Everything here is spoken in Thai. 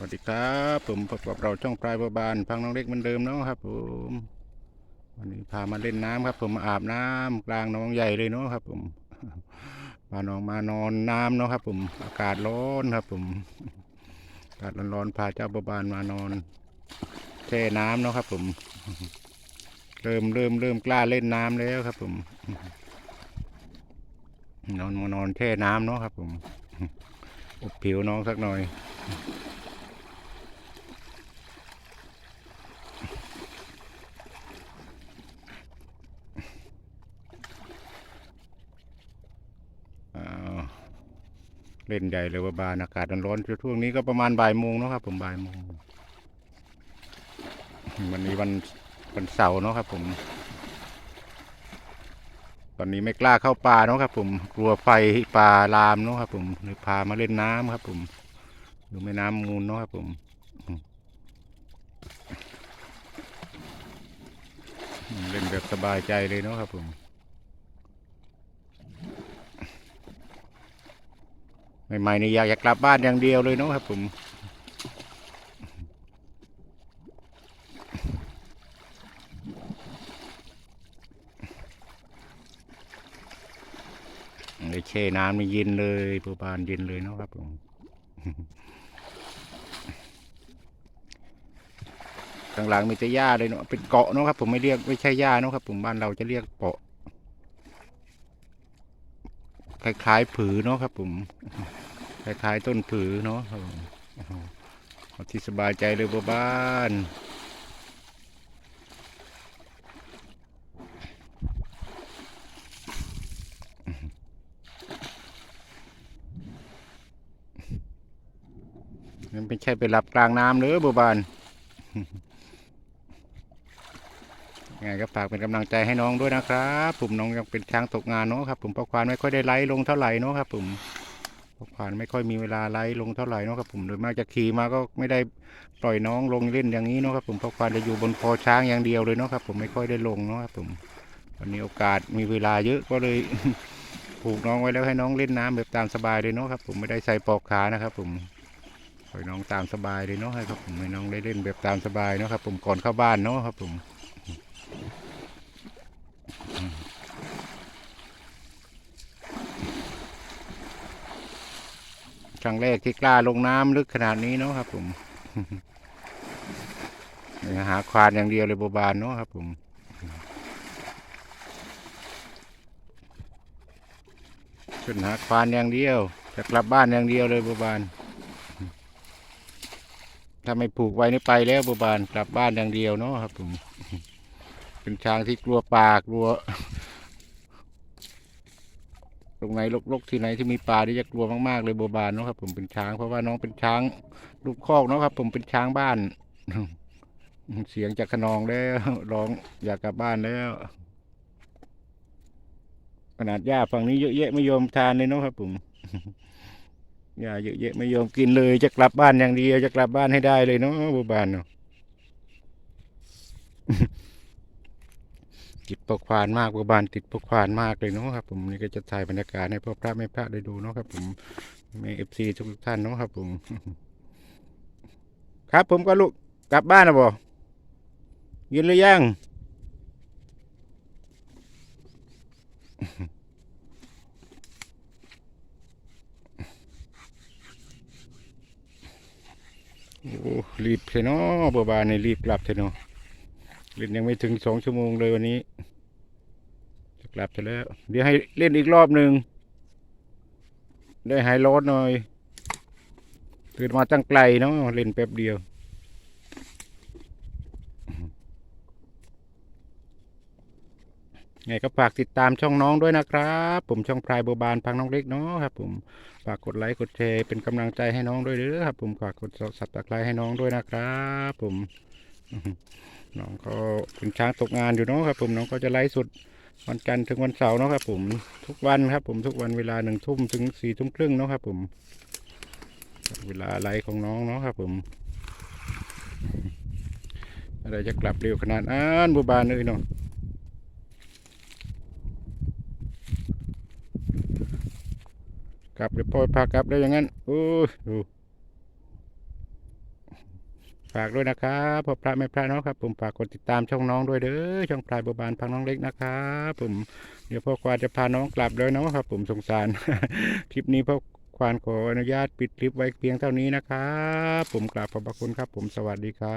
สวัสดีครับผมพบกับเราช่องปลายบัวบานพังน้องเล็กเหมือนเดิมเนาะครับผมวันนี้พามาเล่นน้ำครับ ผมมาอาบน้ำกลางน้องใหญ่เลยเนาะครับ ผมพาน้องมานอนน้ำเนาะครับ ผมอากาศร้อนครับ ผมอากาศร้อนๆพาเจ้าบัวบานมานอนแช่น้ำเนาะครับ ผม เริ่มเริ่มเริ่มกล้าเล่นน้ำแล้วครับ ผม นอนมานอนแช่น้ำเนาะครับ ผมอบผิวน้องสักหน่อย เล่นใหญ่เลยว่าบานอากาศร้อนๆช่วงนี้ก็ประมาณบ่ายโมงเนาะครับ ผมบ่ายโมงวันนี้วันวันเสาร์เนาะครับ ผม ตอนนี้ไม่กล้าเข้าป่าเนาะครับ ผมกลัวไฟป่าลามเนาะครับ ผมเลยพามาเล่นน้ำครับ ผมอยู่แม่น้ำมูลเนาะครับ ผมเล่นแบบสบายใจเลยเนาะครับผม ใหม่ๆนี่อยากจะกลับบ้านอย่างเดียวเลยเนาะครับผมเลยแช่น้ำนี่เย็นเลยปูบานเย็นเลยเนาะครับผมข้างหลังมีแต่หญ้าเลยเนาะเป็นเกาะเนาะครับผมไม่เรียกไม่ใช่หญ้าเนาะครับผมบ้านเราจะเรียกเกาะ คล้ายๆผือเนาะครับผมคล้ายๆต้นผือเนาะครับผมเอาที่สบายใจเลยบัวบ้านมันไม่ใช่ไปหลับกลางน้ำเลยบัวบาน ยังไงก็ฝากเป็นกำลังใจให้น้องด้วยนะครับผมน้องยังเป็นช้างตกงานเนาะครับผมเพราะควานไม่ค่อยได้ไลฟ์ลงเท่าไหร่เนาะครับผมเพราะควานไม่ค่อยมีเวลาไลฟ์ลงเท่าไหร่เนาะครับผมโดยมากจะขี่มาก็ไม่ได้ปล่อยน้องลงเล่นอย่างนี้เนาะครับผมเพราะควานจะอยู่บนคอช้างอย่างเดียวเลยเนาะครับผมไม่ค่อยได้ลงเนาะครับผมวันนี้โอกาสมีเวลาเยอะก็เลยผูกน้องไว้แล้วให้น้องเล่นน้ำแบบตามสบายเลยเนาะครับผมไม่ได้ใส่ปลอกขานะครับผมปล่อยน้องตามสบายเลยเนาะให้ครับผมให้น้องได้เล่นแบบตามสบายเนาะครับผมก่อนเข้าบ้านเนาะครับผม ครั้งแรกที่กล้าลงน้ำลึกขนาดนี้เนาะครับผมหาควานอย่างเดียวเลยโบบานเนาะครับผมขึ้นหาควานอย่างเดียว จะกลับบ้านอย่างเดียวเลยโบบาน ถ้าไม่ผูกไว้นี่ไปแล้วโบบานกลับบ้านอย่างเดียวเนาะครับผม เป็นช้างที่กลัวป่ากลัว ตรงไหนลกๆที่ไหนที่มีป่าที่จะกลัวมากๆเลยโบบานเนาะครับ ผมเป็นช้าง เพราะว่าน้องเป็นช้างลูกคอกเนาะครับ ผมเป็นช้างบ้าน เสียงจากขนองแล้วร้องอยากกลับบ้านแล้วขนาดหญ้าฝั่งนี้เยอะแยะไม่ยอมทานเลยเนาะครับผมหญ้าเยอะแยะไม่ยอมกินเลยจะกลับบ้านอย่างเดียวจะกลับบ้านให้ได้เลยเนาะโบบานเนาะ ติดปกควานมากบัวบานติดปกควานมากเลยเนาะครับ ผมนี่ก็จะถ่ายบรรยากาศให้พ่อพระแม่พระได้ดูเนาะครับ ผมแม่เอฟซีทุกท่านเนาะครับ ผม ครับ ผมก็ลูกกลับบ้านนะบ่ยินหรือยังโอ้รีบเทนาะบัวบานนี่รีบกลับเทนาะเล่นยังไม่ถึงสองชั่วโมงเลยวันนี้ กลับไปแล้ว เดี๋ยวให้เล่นอีกรอบหนึ่งได้หายร้อนหน่อยตื่นมาตั้งไกลเนาะเล่นแป๊บเดียวไงก็ฝากติดตามช่องน้องด้วยนะครับ ผมช่องพลายโบบานพังน้องเล็กเนาะครับ ผมฝากกดไลค์กดแชร์เป็นกำลังใจให้น้องด้วยเด้อครับ ผมฝากกดสับตะไคร้ให้น้องด้วยนะครับ ผมน้องก็เป็นช้างตกงานอยู่เนาะครับ ผมน้องก็จะไลฟ์สด วันจันทร์ถึงวันเสาร์เนาะครับผมทุกวันครับ ผมทุกวันเวลาหนึ่งทุ่มถึงสี่ทุ่มครึ่งเนาะครับ ผม เวลาไลฟ์ของน้องเนาะครับ ผมอะไรจะกลับเร็วขนาดนั้นบัวบานเลยเนาะกลับเดี๋ยวพ่อพากลับได้อย่างนั้นโอ้ยดู ฝากด้วยนะครับพ่อพระแม่พระน้องครับ ผมฝากกดติดตามช่องน้องด้วยเด้อช่องพลายบัวบานพังน้องเล็กนะครับผมเดี๋ยวพ่อควานจะพาน้องกลับแล้วนะครับ ผมสงสารคลิปนี้พ่อควานขออนุญาตปิดคลิปไว้เพียงเท่านี้นะครับผมกราบขอบพระคุณครับ ผมสวัสดีครับ